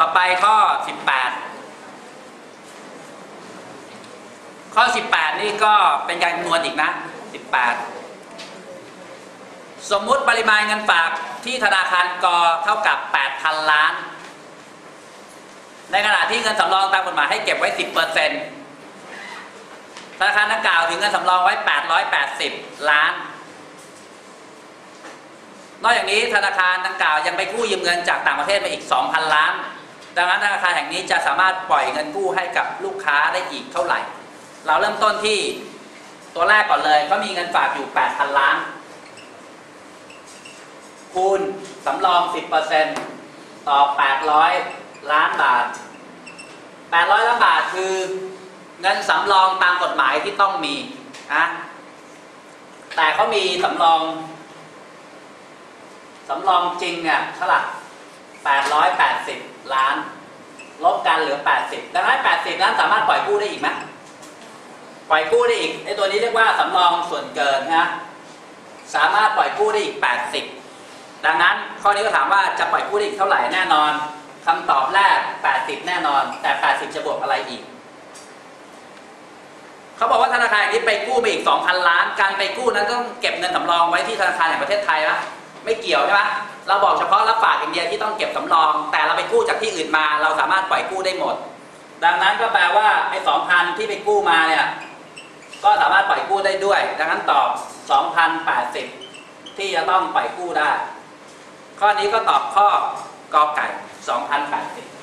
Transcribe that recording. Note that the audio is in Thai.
ต่อไปข้อ 18 ข้อ 18 นี่ก็เป็นการคำนวณอีกนะ 18 สมมุติปริมาณเงินฝากที่ธนาคารกเท่ากับ 8,000 ล้าน ในขณะที่เงินสำรองตามกฎหมายให้เก็บไว้ 10%ธนาคารดังกล่าวถึงเงินสำรองไว้ 880 ล้านนอกจากนี้ธนาคารดังกล่าวยังไปกู้ยืมเงินจากต่างประเทศมาอีก 2,000 ล้าน ดังนั้นธนาคารแห่งนี้จะสามารถปล่อยเงินกู้ให้กับลูกค้าได้อีกเท่าไหร่ เราเริ่มต้นที่ตัวแรกก่อนเลยเขามีเงินฝากอยู่ 8,000 ล้าน คูณสำรอง 10%ต่อ 800 ล้านบาท 800 ล้านบาทคือเงินสำรองตามกฎหมายที่ต้องมีนะแต่เขามีสำรองสำรองจริงเนี่ยเท่าไหร่880 ล้านลบกันเหลือ 80 ดังนั้น 80นั้นสามารถปล่อยกู้ได้อีกไหมปล่อยกู้ได้อีกไอ้ตัวนี้เรียกว่าสำรองส่วนเกินนะสามารถปล่อยกู้ได้อีก 80 ดังนั้นข้อนี้ก็ถามว่าจะปล่อยกู้ได้อีกเท่าไหร่แน่นอนคำตอบแรก 80 แน่นอน แต่ 80 จะบวกอะไรอีก เขาบอกว่าธนาคารอย่างนี้ไปกู้มาอีก 2,000 ล้าน การไปกู้นั้นต้องเก็บเงินสำรองไว้ที่ธนาคารแห่งประเทศไทยนะ ไม่เกี่ยวใช่ไหมเราบอกเฉพาะรับฝากอย่างเดียวที่ต้องเก็บสำรอง แต่เราไปกู้จากที่อื่นมา เราสามารถปล่อยกู้ได้หมด ดังนั้นก็แปลว่าไอ้สองพันที่ไปกู้มาเนี่ยก็สามารถปล่อยกู้ได้ด้วย ดังนั้นตอบ 2,080 ที่จะต้องปล่อยกู้ได้ ข้อนี้ก็ตอบข้อกอไก่ 2,080